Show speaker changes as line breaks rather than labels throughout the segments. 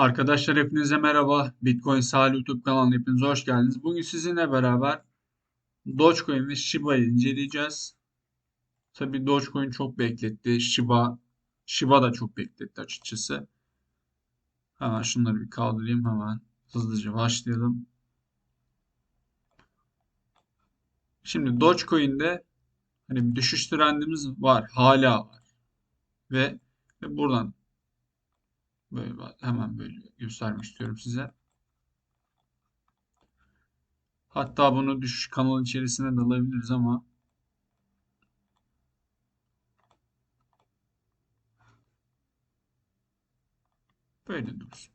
Arkadaşlar hepinize merhaba. Bitcoin Sahil YouTube kanalına hepiniz hoş geldiniz. Bugün sizinle beraber Dogecoin ve Shiba'yı inceleyeceğiz. Tabi Dogecoin çok bekletti. Shiba Shiba da çok bekletti açıkçası. Hemen şunları bir kaldırayım hemen. Hızlıca başlayalım. Şimdi Dogecoin'de hani bir düşüş trendimiz var. Hala var. Ve, ve buradan Böyle hemen böyle göstermek istiyorum size. Hatta bunu düşüş kanal içerisine de alabiliriz ama böyle dursun.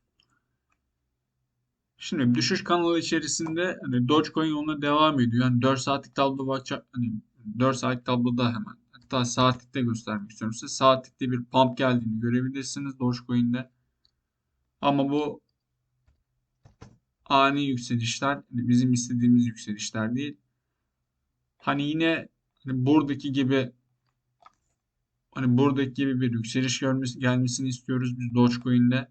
Şimdi düşüş kanalı içerisinde hani Dogecoin yoluna devam ediyor. Yani 4 saatlik tablo bakacak hani 4 saatlik tabloda hemen hatta saatlikte göstermek istiyorum size. Saatlikte bir pump geldiğini görebilirsiniz Dogecoin'de. Ama bu ani yükselişler bizim istediğimiz yükselişler değil. Hani yine hani buradaki gibi hani buradaki gibi bir yükseliş görmesi, gelmesini istiyoruz biz Dogecoin'de.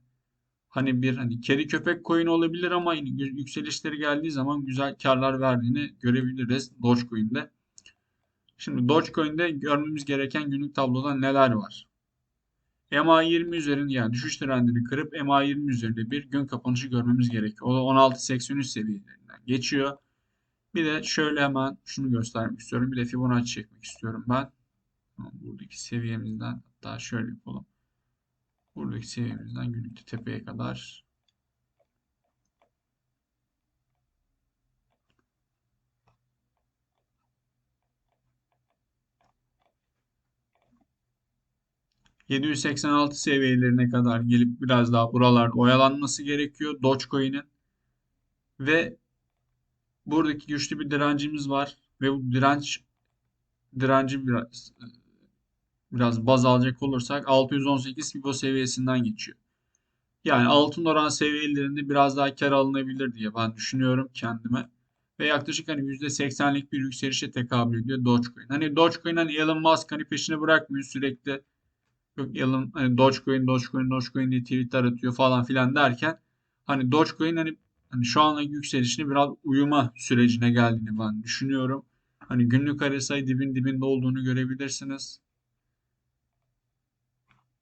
Hani bir hani kedi köpek coin olabilir ama yükselişleri geldiği zaman güzel karlar verdiğini görebiliriz Dogecoin'de. Şimdi Dogecoin'de görmemiz gereken günlük tabloda neler var? MA20 üzerinde yani düşüş trendini kırıp MA20 üzerinde bir gün kapanışı görmemiz gerekiyor. O da 16.83 seviyelerinden geçiyor. Bir de şöyle hemen şunu göstermek istiyorum. Bir de Fibonacci çekmek istiyorum ben. Buradaki seviyemizden hatta şöyle yapalım. Buradaki seviyemizden günlük tepeye kadar 786 seviyelerine kadar gelip biraz daha buralarda oyalanması gerekiyor Dogecoin'in. Ve buradaki güçlü bir direncimiz var ve bu direnç direnci biraz biraz baz alacak olursak 618 Fibo seviyesinden geçiyor. Yani altın oran seviyelerinde biraz daha kar alınabilir diye ben düşünüyorum kendime. Ve yaklaşık hani %80'lik bir yükselişe tekabül ediyor Dogecoin. Hani Dogecoin hani Elon Musk hani peşini bırakmıyor sürekli Yok Elon hani Dogecoin, Dogecoin, Dogecoin diye tweetler atıyor falan filan derken hani Dogecoin hani, hani şu andaki yükselişini biraz uyuma sürecine geldiğini ben düşünüyorum. Hani günlük RSI dibin dibinde olduğunu görebilirsiniz.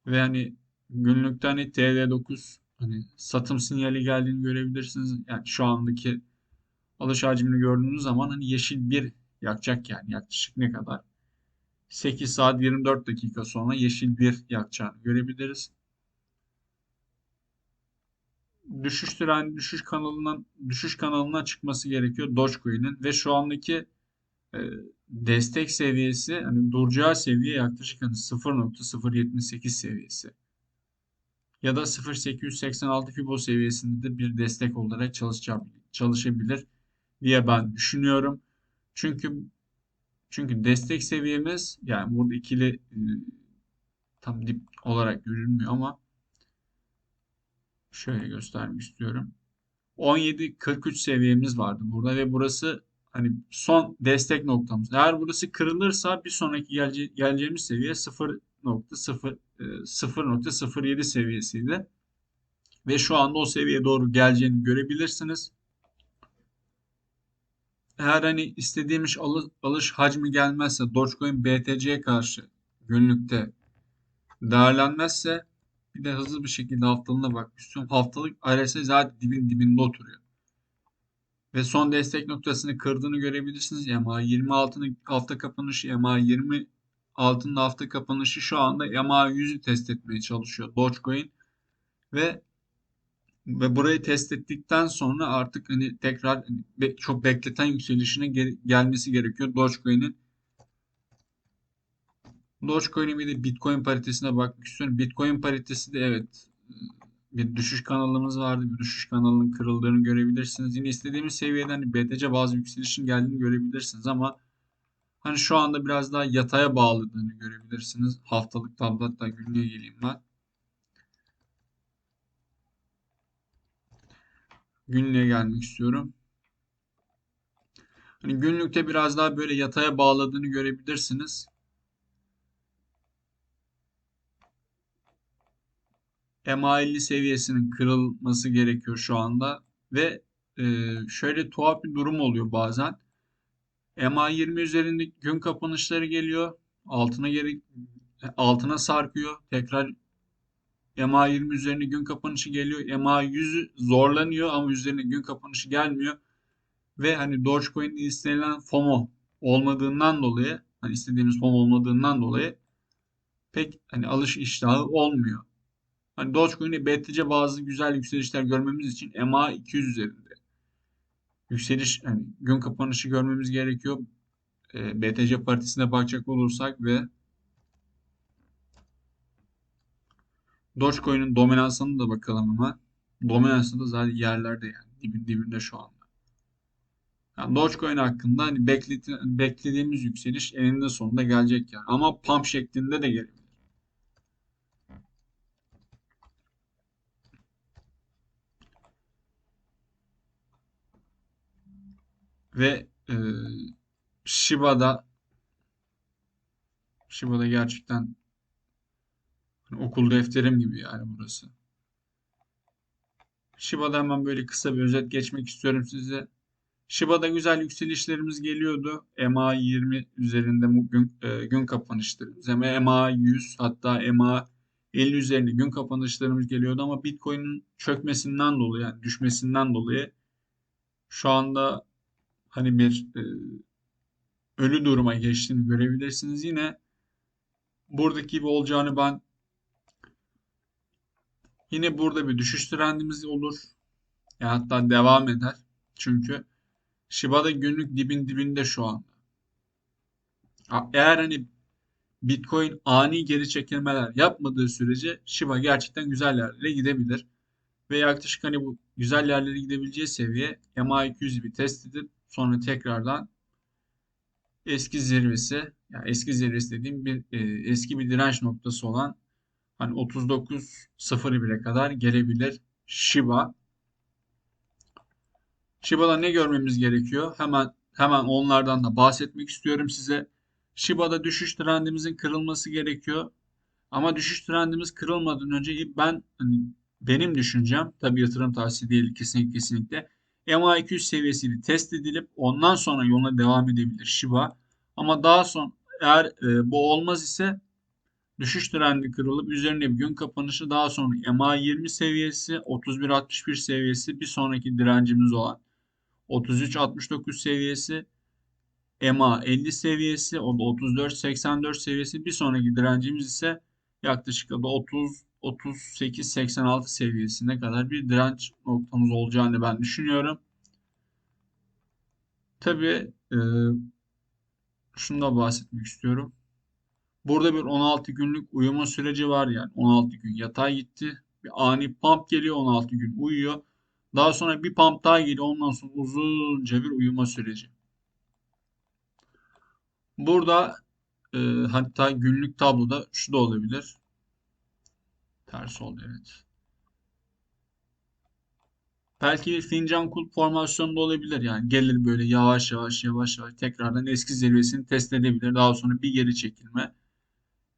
Ve hani günlükte hani TL9 hani satım sinyali geldiğini görebilirsiniz. Yani şu andaki alış hacmini gördüğünüz zaman hani yeşil bir yakacak yani yaklaşık ne kadar? 8 saat 24 dakika sonra yeşil bir yakacağını görebiliriz. Düşüş trend düşüş kanalından düşüş kanalına çıkması gerekiyor Dogecoin'in ve şu andaki e, destek seviyesi hani duracağı seviye yaklaşık hani 0.078 seviyesi ya da 0.886 Fibo seviyesinde de bir destek olarak çalışabilir diye ben düşünüyorum. Çünkü çünkü destek seviyemiz yani burada ikili e, tam dip olarak görünmüyor ama şöyle göstermek istiyorum. 17-43 seviyemiz vardı burada ve burası hani son destek noktamız. Eğer burası kırılırsa bir sonraki gelece geleceğimiz seviye 0.0 0.07 e, seviyesiydi. Ve şu anda o seviyeye doğru geleceğini görebilirsiniz eğer hani istediğimiz alış, alış hacmi gelmezse Dogecoin BTC'ye karşı günlükte değerlenmezse bir de hızlı bir şekilde haftalığına bakmak istiyorum. Haftalık RSI zaten dibin dibinde oturuyor. Ve son destek noktasını kırdığını görebilirsiniz. EMA 26'nın hafta kapanışı, EMA 20 altında hafta kapanışı şu anda EMA 100'ü test etmeye çalışıyor Dogecoin. Ve ve burayı test ettikten sonra artık hani tekrar çok bekleten yükselişine gel gelmesi gerekiyor Dogecoin'in. Dogecoin'in bir de Bitcoin paritesine bakmak istiyorum. Bitcoin paritesi de evet bir düşüş kanalımız vardı. Bir düşüş kanalının kırıldığını görebilirsiniz. Yine istediğimiz seviyeden hani BTC bazı yükselişin geldiğini görebilirsiniz ama hani şu anda biraz daha yataya bağladığını görebilirsiniz. Haftalık tablo hatta günlüğe geleyim ben. Günlüğe gelmek istiyorum. Hani günlükte biraz daha böyle yataya bağladığını görebilirsiniz. MA50 seviyesinin kırılması gerekiyor şu anda ve e, şöyle tuhaf bir durum oluyor bazen. MA20 üzerinde gün kapanışları geliyor. Altına geri altına sarkıyor. Tekrar MA20 üzerine gün kapanışı geliyor. MA100 zorlanıyor ama üzerine gün kapanışı gelmiyor. Ve hani Dogecoin'in istenilen FOMO olmadığından dolayı hani istediğimiz FOMO olmadığından dolayı pek hani alış iştahı olmuyor. Hani Dogecoin'e BTC bazı güzel yükselişler görmemiz için MA 200 üzerinde yükseliş hani gün kapanışı görmemiz gerekiyor. E, BTC paritesine bakacak olursak ve Dogecoin'in dominansına da bakalım ama dominansı da zaten yerlerde yani dibin dibinde şu anda. Yani Dogecoin hakkında hani bekledi, beklediğimiz yükseliş eninde sonunda gelecek yani. Ama pump şeklinde de gelebilir. Ve e, Shiba'da Shiba'da gerçekten okul defterim gibi yani burası. Shiba'da hemen böyle kısa bir özet geçmek istiyorum size. Shiba'da güzel yükselişlerimiz geliyordu. MA 20 üzerinde gün, e, gün kapanışlarımız. MA 100 hatta MA 50 üzerinde gün kapanışlarımız geliyordu ama Bitcoin'in çökmesinden dolayı yani düşmesinden dolayı şu anda hani bir e, ölü duruma geçtiğini görebilirsiniz. Yine buradaki gibi olacağını ben yine burada bir düşüş trendimiz olur. Ya hatta devam eder. Çünkü Shiba'da günlük dibin dibinde şu anda. Eğer hani Bitcoin ani geri çekilmeler yapmadığı sürece Shiba gerçekten güzel yerlere gidebilir. Ve yaklaşık hani bu güzel yerlere gidebileceği seviye MA200'ü bir test edip sonra tekrardan eski zirvesi yani eski zirvesi dediğim bir e, eski bir direnç noktası olan hani 39.01'e kadar gelebilir Shiba. Shiba'da ne görmemiz gerekiyor? Hemen hemen onlardan da bahsetmek istiyorum size. Shiba'da düşüş trendimizin kırılması gerekiyor. Ama düşüş trendimiz kırılmadan önce ben hani benim düşüncem tabii yatırım tavsiye değil kesinlikle kesinlikle MA200 seviyesi test edilip ondan sonra yoluna devam edebilir Shiba. Ama daha sonra eğer e, bu olmaz ise düşüş trendi kırılıp üzerine bir gün kapanışı daha sonra MA20 seviyesi 31.61 seviyesi bir sonraki direncimiz olan 33.69 seviyesi EMA 50 seviyesi o da 34.84 seviyesi bir sonraki direncimiz ise yaklaşık da 30 38-86 seviyesine kadar bir direnç noktamız olacağını ben düşünüyorum. Tabii e, şunu da bahsetmek istiyorum. Burada bir 16 günlük uyuma süreci var yani. 16 gün yatay gitti. Bir ani pump geliyor 16 gün uyuyor. Daha sonra bir pump daha geliyor. Ondan sonra uzunca bir uyuma süreci. Burada e, hatta günlük tabloda şu da olabilir. Ters oldu evet. Belki bir fincan kulp formasyonunda olabilir yani. Gelir böyle yavaş yavaş yavaş yavaş tekrardan eski zirvesini test edebilir. Daha sonra bir geri çekilme.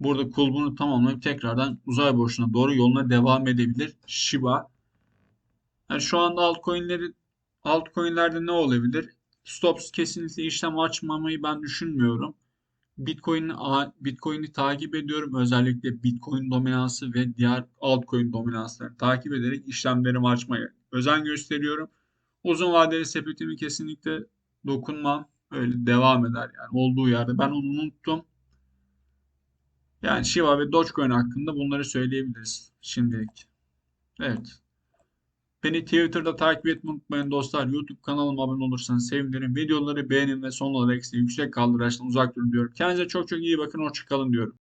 Burada kulbunu tamamlayıp tekrardan uzay boşluğuna doğru yoluna devam edebilir. Shiba. Yani şu anda altcoin'leri altcoin'lerde ne olabilir? Stops kesinlikle işlem açmamayı ben düşünmüyorum. Bitcoin'i Bitcoin'i takip ediyorum. Özellikle Bitcoin dominansı ve diğer altcoin dominanslarını takip ederek işlemlerimi açmaya özen gösteriyorum. Uzun vadeli sepetimi kesinlikle dokunmam. Öyle devam eder yani olduğu yerde. Ben onu unuttum. Yani Shiba ve Dogecoin hakkında bunları söyleyebiliriz şimdilik. Evet. Beni Twitter'da takip etmeyi unutmayın dostlar. YouTube kanalıma abone olursanız sevinirim. Videoları beğenin ve son olarak ise yüksek kaldıraçtan uzak durun diyorum. Kendinize çok çok iyi bakın. Hoşçakalın diyorum.